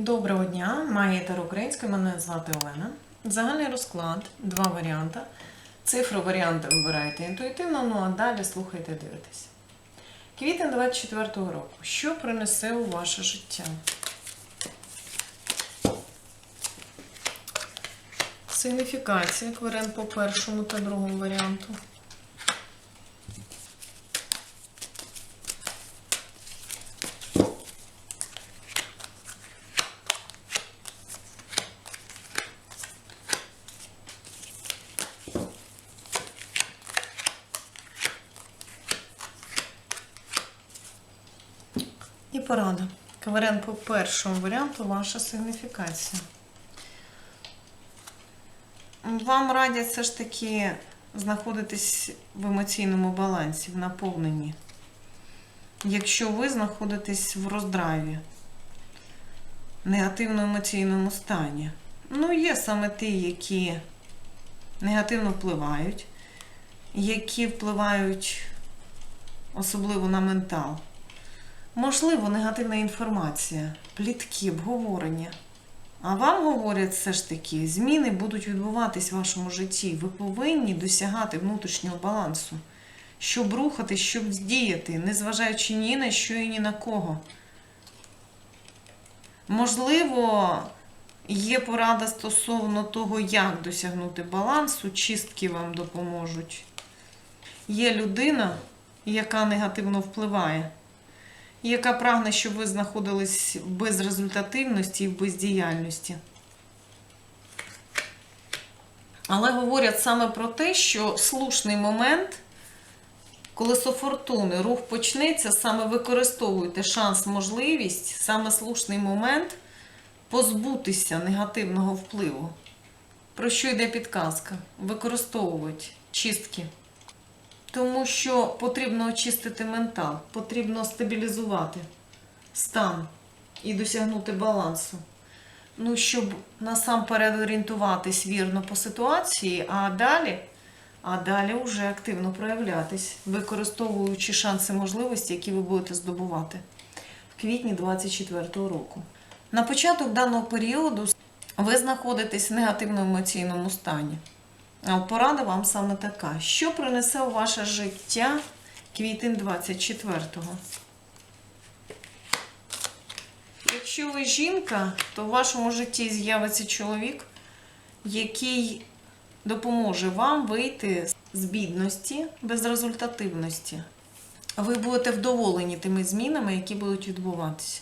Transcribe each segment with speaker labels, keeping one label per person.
Speaker 1: Доброго дня, Маєтер Українською, мене звати Олена. Загальний розклад, два варіанти. Цифру варіанти вибираєте інтуїтивно, ну а далі слухайте, дивитесь. Квітень 24-го року. Що принесе у ваше життя? Сигніфікація, кварен по першому та другому варіанту. Порада. Кварен по першому варіанту ваша сигніфікація. Вам радять все ж таки знаходитись в емоційному балансі, в наповненні. Якщо ви знаходитесь в роздраві, негативно емоційному стані. Ну, є саме ті, які негативно впливають, які впливають особливо на ментал. Можливо, негативна інформація, плітки, обговорення. А вам говорять все ж таки, зміни будуть відбуватись в вашому житті. Ви повинні досягати внутрішнього балансу, щоб рухатись, щоб діяти, незважаючи ні на що і ні на кого. Можливо, є порада стосовно того, як досягнути балансу, чистки вам допоможуть. Є людина, яка негативно впливає яка прагне, щоб ви знаходились в безрезультативності і в бездіяльності. Але говорять саме про те, що слушний момент, колесо фортуни, рух почнеться, саме використовуйте шанс, можливість, саме слушний момент позбутися негативного впливу. Про що йде підказка? Використовувати чистки. Тому що потрібно очистити ментал, потрібно стабілізувати стан і досягнути балансу. Ну, щоб насамперед орієнтуватись вірно по ситуації, а далі, а далі вже активно проявлятись, використовуючи шанси можливості, які ви будете здобувати в квітні 2024 року. На початок даного періоду ви знаходитесь в негативному емоційному стані. А порада вам саме така. Що принесе у ваше життя квітень 24-го? Якщо ви жінка, то в вашому житті з'явиться чоловік, який допоможе вам вийти з бідності, безрезультативності. Ви будете вдоволені тими змінами, які будуть відбуватися.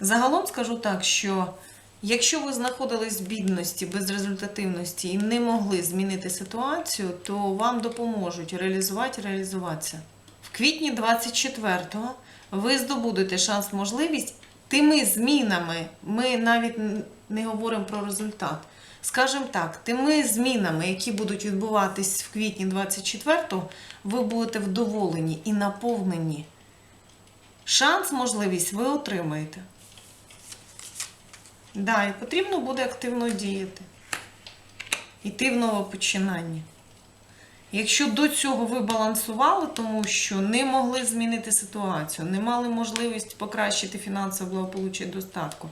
Speaker 1: Загалом скажу так, що Якщо ви знаходились в бідності, безрезультативності і не могли змінити ситуацію, то вам допоможуть реалізувати реалізуватися. В квітні 24-го ви здобудете шанс, можливість тими змінами, ми навіть не говоримо про результат. Скажімо так, тими змінами, які будуть відбуватись в квітні 24-го, ви будете вдоволені і наповнені. Шанс, можливість ви отримаєте. Да, і потрібно буде активно діяти. Йти в нове починання. Якщо до цього ви балансували, тому що не могли змінити ситуацію, не мали можливість покращити фінансове благополуччя і достатку,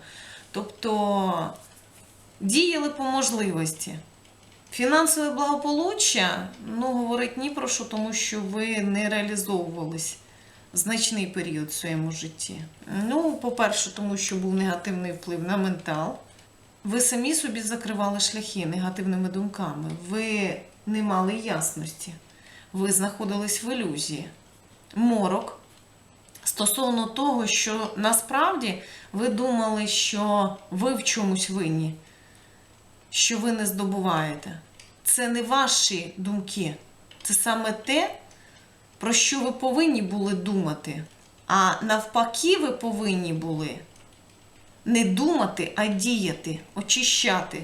Speaker 1: тобто діяли по можливості. Фінансове благополуччя, ну, говорить ні про що, тому що ви не реалізовувались значний період в своєму житті. Ну, по-перше, тому що був негативний вплив на ментал. Ви самі собі закривали шляхи негативними думками. Ви не мали ясності. Ви знаходились в ілюзії. Морок. Стосовно того, що насправді ви думали, що ви в чомусь винні, що ви не здобуваєте. Це не ваші думки. Це саме те, про що ви повинні були думати. А навпаки, ви повинні були не думати, а діяти, очищати,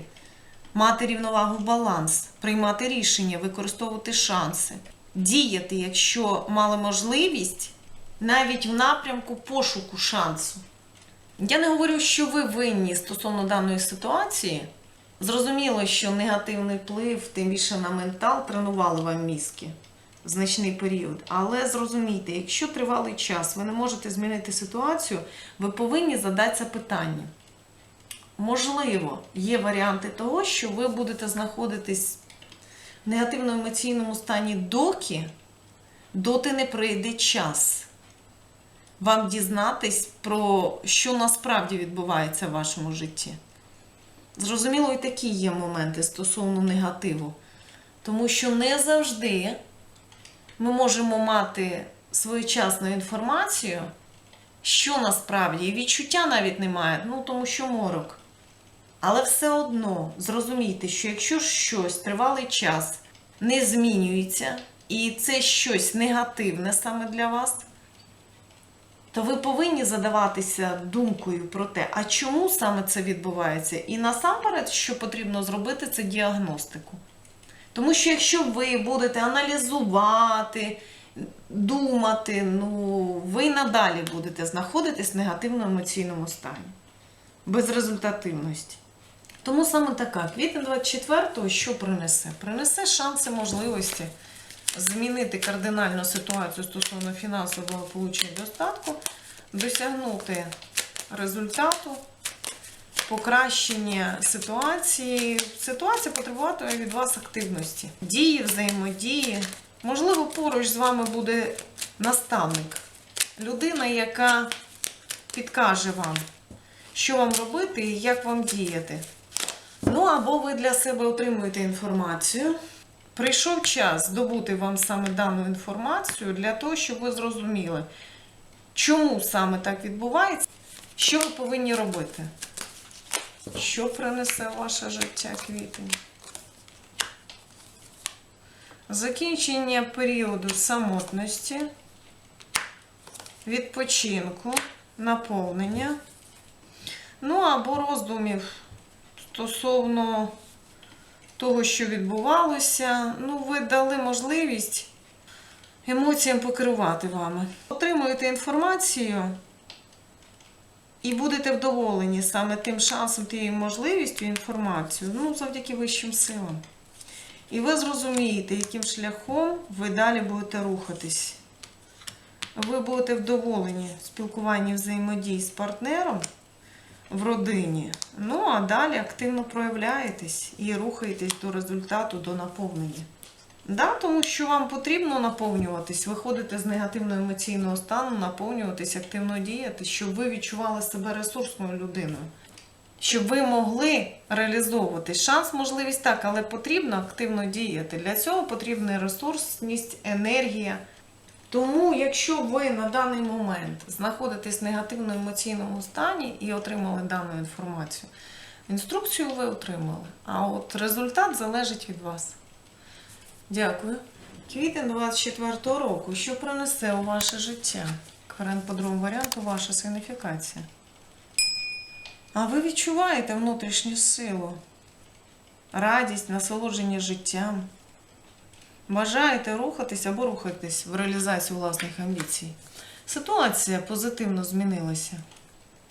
Speaker 1: мати рівновагу баланс, приймати рішення, використовувати шанси, діяти, якщо мали можливість, навіть в напрямку пошуку шансу. Я не говорю, що ви винні стосовно даної ситуації. Зрозуміло, що негативний вплив, тим більше на ментал, тренували вам мізки значний період. Але зрозумійте, якщо тривалий час ви не можете змінити ситуацію, ви повинні задатися питанням. можливо, є варіанти того, що ви будете знаходитись в негативно-емоційному стані доки, доти не прийде час вам дізнатись про що насправді відбувається в вашому житті. Зрозуміло, і такі є моменти стосовно негативу. Тому що не завжди ми можемо мати своєчасну інформацію, що насправді, і відчуття навіть немає, ну тому що морок. Але все одно зрозумійте, що якщо щось тривалий час не змінюється, і це щось негативне саме для вас, то ви повинні задаватися думкою про те, а чому саме це відбувається. І насамперед, що потрібно зробити, це діагностику. Тому що якщо ви будете аналізувати, думати, ну ви надалі будете знаходитись в негативно-емоційному стані, без результативності. Тому саме така, квітень 24-го що принесе? Принесе шанси, можливості змінити кардинально ситуацію стосовно фінансового получення достатку, досягнути результату, покращення ситуації. Ситуація потребуватиме від вас активності, дії, взаємодії. Можливо, поруч з вами буде наставник, людина, яка підкаже вам, що вам робити і як вам діяти. Ну, або ви для себе отримуєте інформацію. Прийшов час добути вам саме дану інформацію для того, щоб ви зрозуміли, чому саме так відбувається, що ви повинні робити. Що принесе ваше життя квітень? Закінчення періоду самотності, відпочинку, наповнення, ну або роздумів стосовно того, що відбувалося, ну, ви дали можливість емоціям покерувати вами. Отримуєте інформацію і будете вдоволені саме тим шансом, тією можливістю інформацію, ну, завдяки вищим силам. І ви зрозумієте, яким шляхом ви далі будете рухатись. Ви будете вдоволені спілкуванні взаємодії з партнером в родині. Ну, а далі активно проявляєтесь і рухаєтесь до результату, до наповнення. Да, тому що вам потрібно наповнюватись, виходити з негативного емоційного стану, наповнюватись, активно діяти, щоб ви відчували себе ресурсною людиною. Щоб ви могли реалізовувати шанс, можливість так, але потрібно активно діяти. Для цього потрібна ресурсність, енергія. Тому, якщо ви на даний момент знаходитесь в негативно-емоційному стані і отримали дану інформацію, інструкцію ви отримали, а от результат залежить від вас. Дякую. Квітень 24-го року. Що принесе у ваше життя? Варіант по другому варіанту ваша сигніфікація. А ви відчуваєте внутрішню силу, радість, насолодження життям. Бажаєте рухатись або рухатись в реалізацію власних амбіцій. Ситуація позитивно змінилася.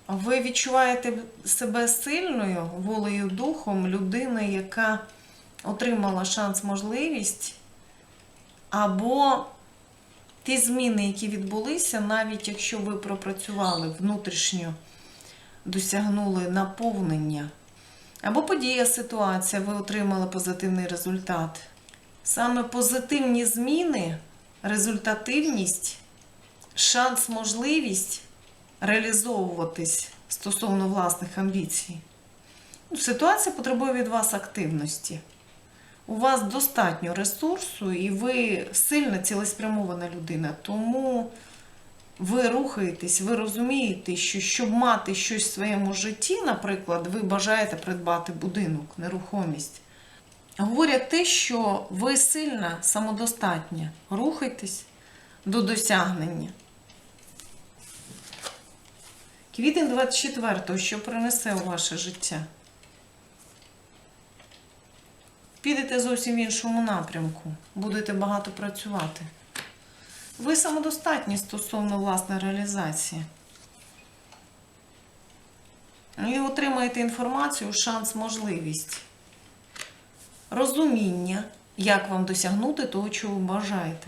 Speaker 1: Ви відчуваєте себе сильною волею духом людини, яка отримала шанс, можливість, або ті зміни, які відбулися, навіть якщо ви пропрацювали внутрішньо, досягнули наповнення, або подія, ситуація, ви отримали позитивний результат. Саме позитивні зміни, результативність, шанс, можливість реалізовуватись стосовно власних амбіцій. Ситуація потребує від вас активності. У вас достатньо ресурсу, і ви сильна цілеспрямована людина. Тому ви рухаєтесь, ви розумієте, що щоб мати щось в своєму житті, наприклад, ви бажаєте придбати будинок, нерухомість. Говорять те, що ви сильна, самодостатня. Рухайтесь до досягнення. Квітень 24-го, що принесе у ваше життя? Підете зовсім в іншому напрямку, будете багато працювати. Ви самодостатні стосовно власної реалізації. І отримаєте інформацію, шанс, можливість розуміння, як вам досягнути того, чого ви бажаєте.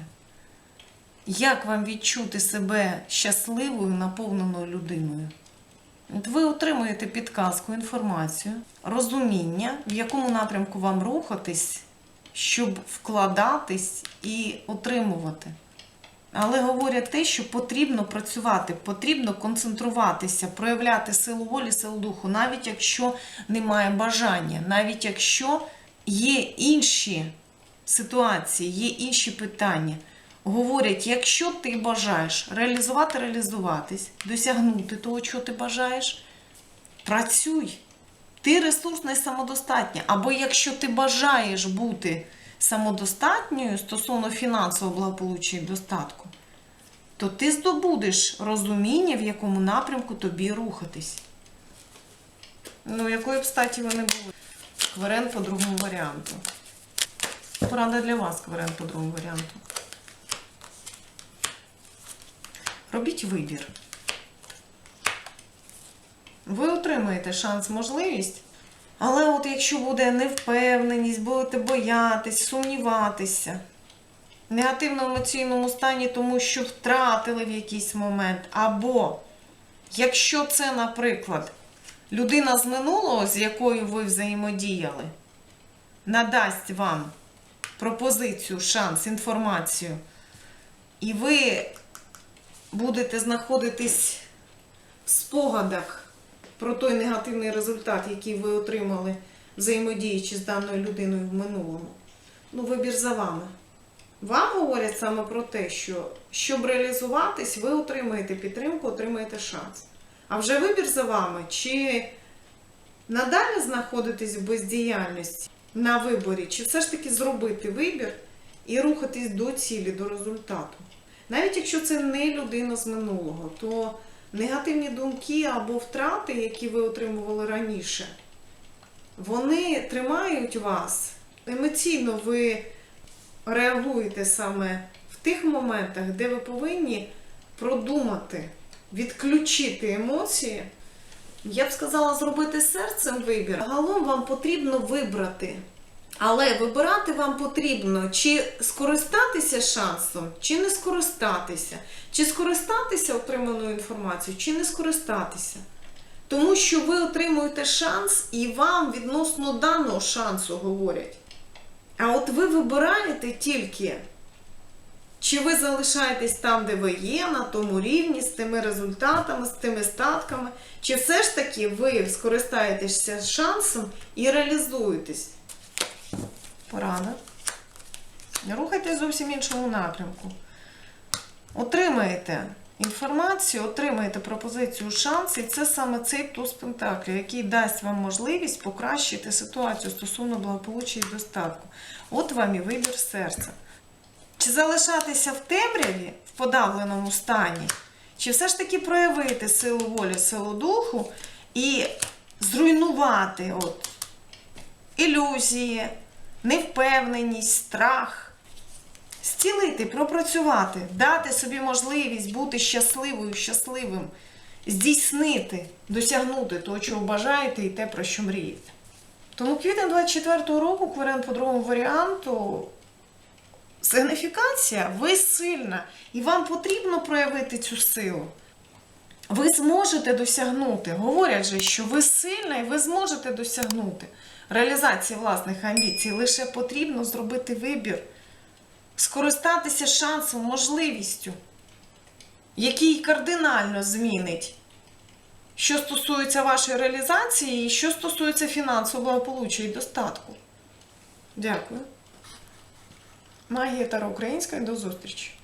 Speaker 1: Як вам відчути себе щасливою, наповненою людиною? Ви отримуєте підказку, інформацію, розуміння, в якому напрямку вам рухатись, щоб вкладатись і отримувати. Але говорять те, що потрібно працювати, потрібно концентруватися, проявляти силу волі, силу духу, навіть якщо немає бажання, навіть якщо є інші ситуації, є інші питання. Говорять, якщо ти бажаєш реалізувати, реалізуватись, досягнути того, чого ти бажаєш, працюй. Ти ресурсна і самодостатня. Або якщо ти бажаєш бути самодостатньою стосовно фінансового благополуччя і достатку, то ти здобудеш розуміння, в якому напрямку тобі рухатись. Ну, якої б статі ви не були. Кверен по другому варіанту. Порада для вас, Кверен по другому варіанту. Робіть вибір. Ви отримаєте шанс, можливість. Але от якщо буде невпевненість, будете боятись, сумніватися, в негативному емоційному стані, тому що втратили в якийсь момент, або якщо це, наприклад, людина з минулого, з якою ви взаємодіяли, надасть вам пропозицію, шанс, інформацію, і ви будете знаходитись в спогадах про той негативний результат, який ви отримали, взаємодіючи з даною людиною в минулому. Ну, вибір за вами. Вам говорять саме про те, що щоб реалізуватись, ви отримаєте підтримку, отримаєте шанс. А вже вибір за вами, чи надалі знаходитись в бездіяльності на виборі, чи все ж таки зробити вибір і рухатись до цілі, до результату. Навіть якщо це не людина з минулого, то негативні думки або втрати, які ви отримували раніше, вони тримають вас. Емоційно ви реагуєте саме в тих моментах, де ви повинні продумати, відключити емоції. Я б сказала, зробити серцем вибір. Загалом вам потрібно вибрати. Але вибирати вам потрібно, чи скористатися шансом, чи не скористатися, чи скористатися отриманою інформацією, чи не скористатися. Тому що ви отримуєте шанс і вам відносно даного шансу говорять. А от ви вибираєте тільки, чи ви залишаєтесь там, де ви є, на тому рівні, з тими результатами, з тими статками, чи все ж таки ви скористаєтеся шансом і реалізуєтесь. Порада. Рухайтесь зовсім іншому напрямку. Отримаєте інформацію, отримаєте пропозицію шанс, і це саме цей туз Пентаклів, який дасть вам можливість покращити ситуацію стосовно благополуччя і достатку. От вам і вибір серця. Чи залишатися в темряві, в подавленому стані, чи все ж таки проявити силу волі, силу духу і зруйнувати от, ілюзії, невпевненість, страх. Зцілити, пропрацювати, дати собі можливість бути щасливою, щасливим, здійснити, досягнути того, чого бажаєте і те, про що мрієте. Тому квітень 24-го року, кваріант по другому варіанту, сигніфікація, ви сильна, і вам потрібно проявити цю силу. Ви зможете досягнути. Говорять же, що ви сильна і ви зможете досягнути реалізації власних амбіцій. Лише потрібно зробити вибір, скористатися шансом, можливістю, який кардинально змінить, що стосується вашої реалізації і що стосується фінансового благополуччя і достатку. Дякую. Магія Таро Українська і до зустрічі!